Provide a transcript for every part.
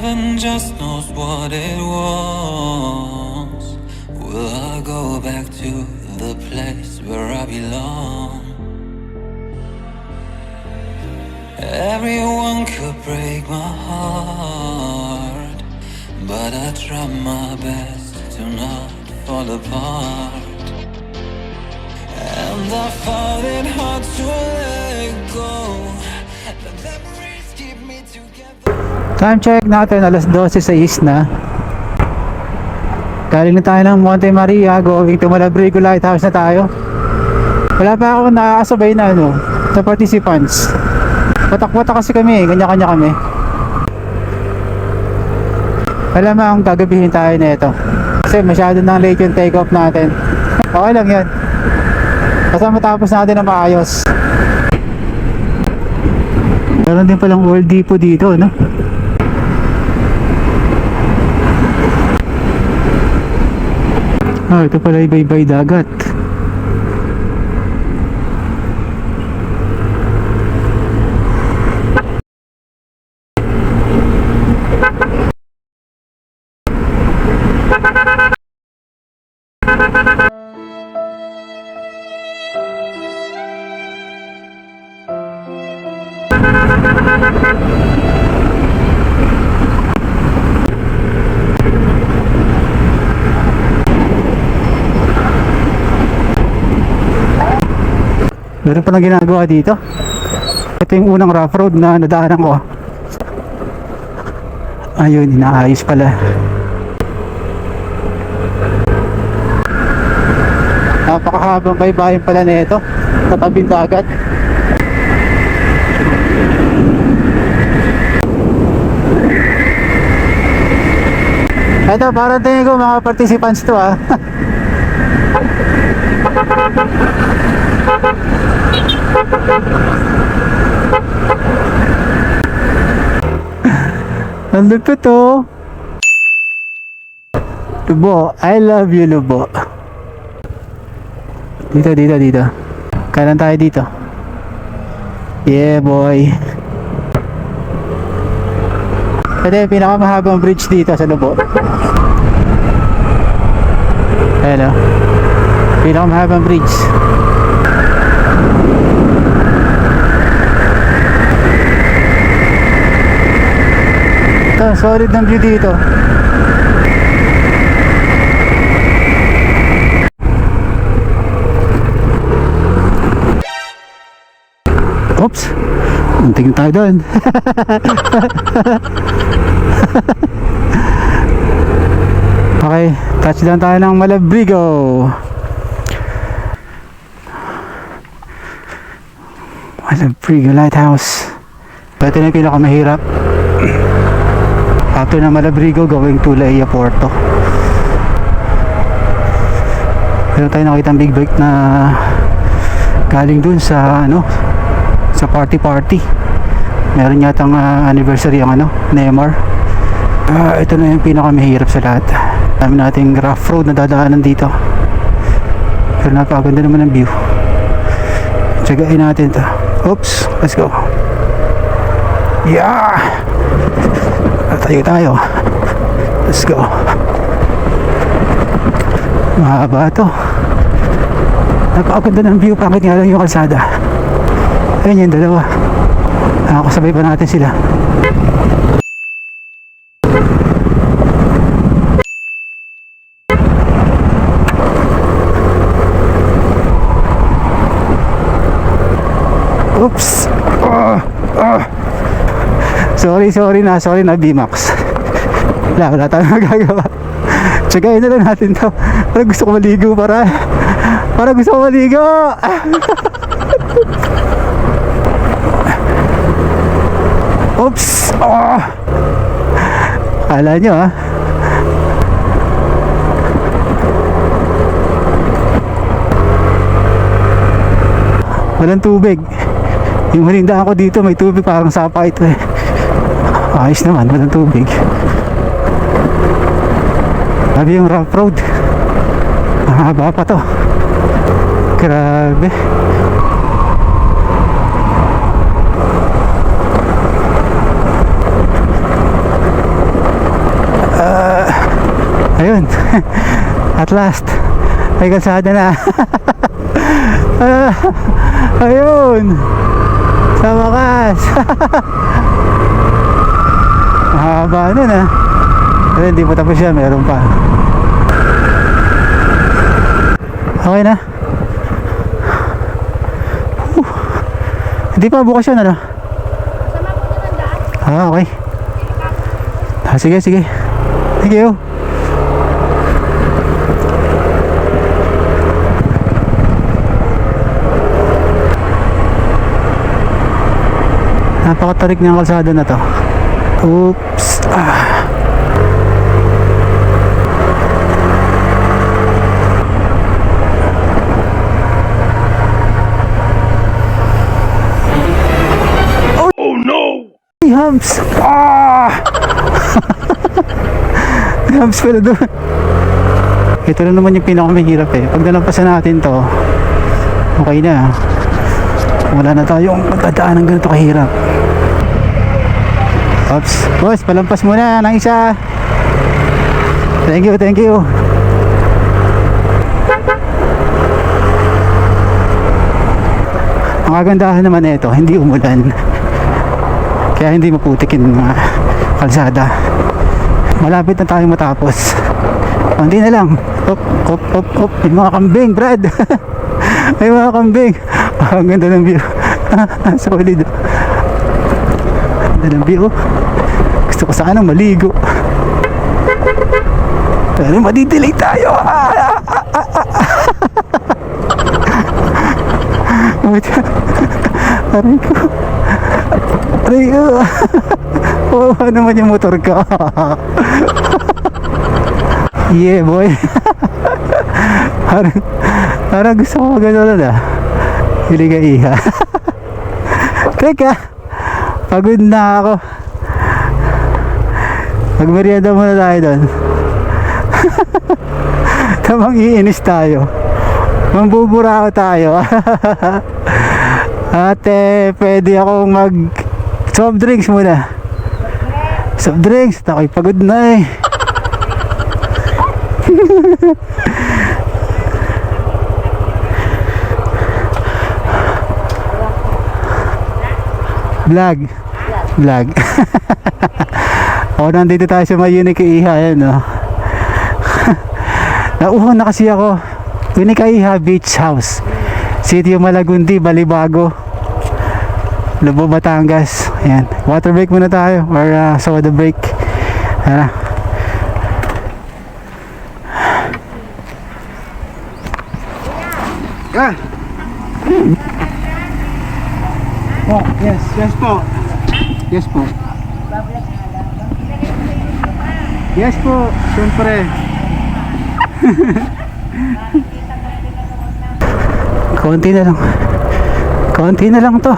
Heaven just knows what it was. Will I go back to the place where I belong? Everyone could break my heart, but I try my best to not fall apart. And I find it hard to let go. Time check natin, alas 12.06 na. Galing na tayo ng Monte Maria, going to Malabrigo Lighthouse na tayo. Wala pa ako nakakasabay na ano, sa participants. Patak-patak kasi kami, kanya-kanya kami. Alam mo ang gagabihin tayo na ito. Kasi masyado nang late yung take off natin. Okay lang yan. Basta matapos natin na maayos. Meron din palang World Depot dito, no? Ah, ito pala iba-ibay dagat. Pa na ginagawa dito. Ito yung unang rough road na nadaanan ko. Ayun, inaayos pala. Napakahabang baybayin pala nito. Tatabing dagat. Ito, parang tingin ko mga participants to ah. Ang lupit oh. Lubo, I love you Lubo. Dito, dito, dito. Kanan tayo dito. Yeah, boy. Ito yung pinakamahabang bridge dito sa Lubo. Hello. Pinakamahabang bridge. Ito, solid ng view dito. Oops. Muntik na tayo doon. okay, touchdown tayo ng Malabrigo. Malabrigo Lighthouse. Ito na yung pinakamahirap. After na Malabrigo, going to Laia Porto. Meron tayo nakita big bike na galing dun sa ano sa party party. Meron yatang uh, anniversary ang ano Neymar. Ah, ito na yung pinakamahirap sa lahat. Dami nating rough road na dadaanan dito. Pero napakaganda naman ng view. Tsagain natin to. Oops let's go. Yeah tayo tayo. Let's go. Mahaba to. Napakaganda ng view. Pangit nga lang yung kalsada. Ayun yung dalawa. Nakakasabay pa natin sila oops Ah, ah. Sorry sorry na sorry na B-Max wala wala tayong magagawa tsagayin na lang natin to para gusto ko maligo para para gusto ko maligo Oops! Oh! Kala nyo ah. Walang tubig. Yung huling ko dito may tubig parang sapa ito eh ayos naman walang tubig. Grabe yung rough road. Mahaba pa to. Grabe. Uh, ayun. At last may kalsada na. Uh, ayun. Sa wakas. Nun ah. Pero hindi pa tapos yan, meron pa. Okay na. Whew. Hindi pa bukas yun ano? Ah, okay. Ah, sige, sige. Thank you. Napakatarik ng kalsada na to. Oops. Ah. Ay, Hams! Ah! Hams pala doon. Ito na naman yung pinakamahirap eh. Pag nalampasan natin to, okay na. Wala na tayong magdadaan ng ganito kahirap. Oops. Boss, palampas muna ng isa. Thank you, thank you. Ang kagandahan naman nito, hindi umulan. Kaya hindi maputik yung mga kalsada. Malapit na tayong matapos. Hindi na lang. Op, op, op, op. May mga kambing, Brad. May mga kambing. Ang ganda ng view. Solid. Ganda ng view. Gusto ko sanang maligo. Pero madidelay tayo. Ah, ah, ah, ah, ah. Wait. Aray ko. Aray ko. Oo, oh, naman yung motor ka. yeah, boy. parang, parang gusto ko gano'n na. Hili ka iha. Teka, pagod na ako. Magmerienda muna tayo doon. Tamang iinis tayo. Mambubura ako tayo. Ate, pwede akong mag soft drinks muna. Soft drinks, ako'y pagod na eh. Vlog. Vlog. o, nandito tayo sa may Unique Iha, yan no. Nauho na kasi ako. Unique Iha Beach House. Sitio Malagundi, Balibago. Lubo, Batangas. Ayan. Water break muna tayo or uh, soda break. Tara. Ah. Oh, yes, yes po. Yes po. Yes po, siyempre. Konti na lang. Konti na lang to.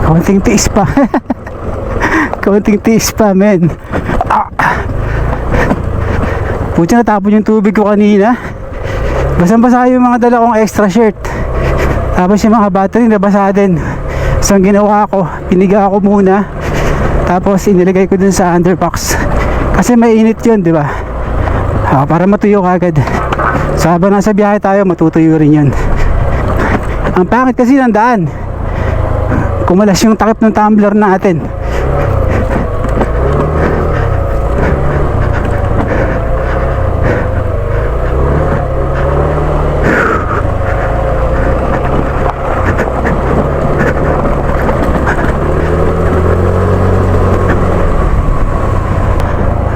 Konting tiis pa. Konting tiis pa, men. Ah. Puti natapon yung tubig ko kanina. Basang-basa yung mga dala kong extra shirt. Tapos yung mga battery nabasa din. So ang ginawa ko, piniga ako muna. Tapos inilagay ko dun sa underbox. Kasi mainit yun, di ba? Ah, para matuyo kagad. So habang nasa biyahe tayo, matutuyo rin yun. Ang pangit kasi ng daan. Kumalas yung takip ng tumbler natin.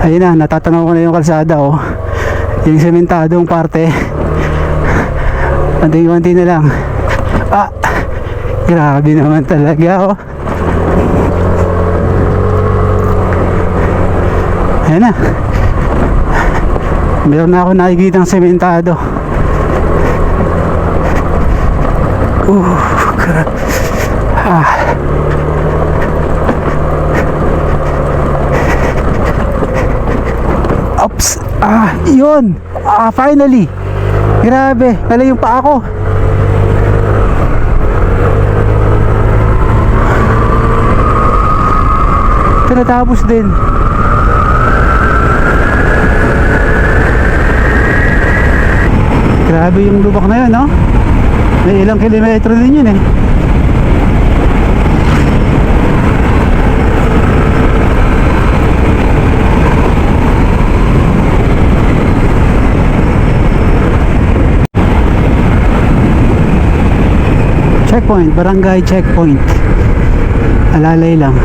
Ayun na, natatanaw ko na yung kalsada oh. Yung sementadong parte. Anting-anting na lang. Ah! Grabe naman talaga oh. Ayan na. Meron na ako nakikita ng sementado. Uh, gra- ah. Ops! Ah, yun! Ah, finally! Grabe, nalayo pa ako. Tinatapos din. Grabe yung lubak na yun, no? May ilang kilometro din yun eh. Checkpoint, barangay checkpoint. Alalay lang.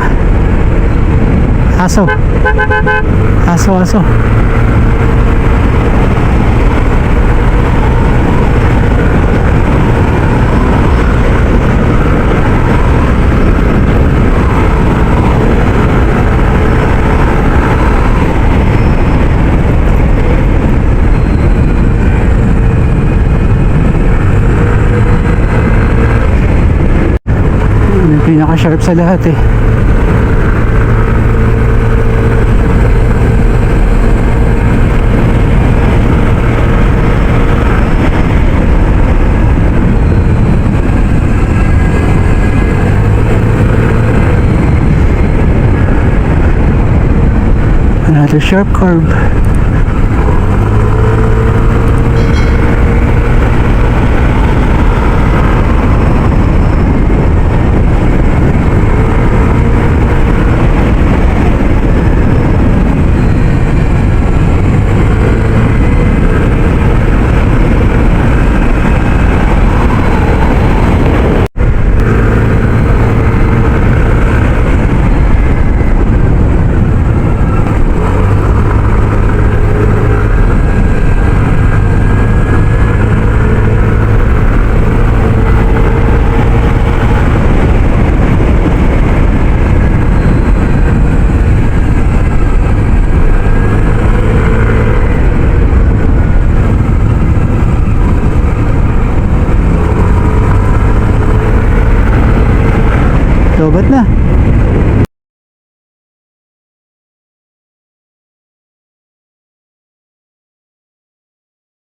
Aso. Aso, aso. Yung pinaka-sharp sa lahat eh. Another sharp curve.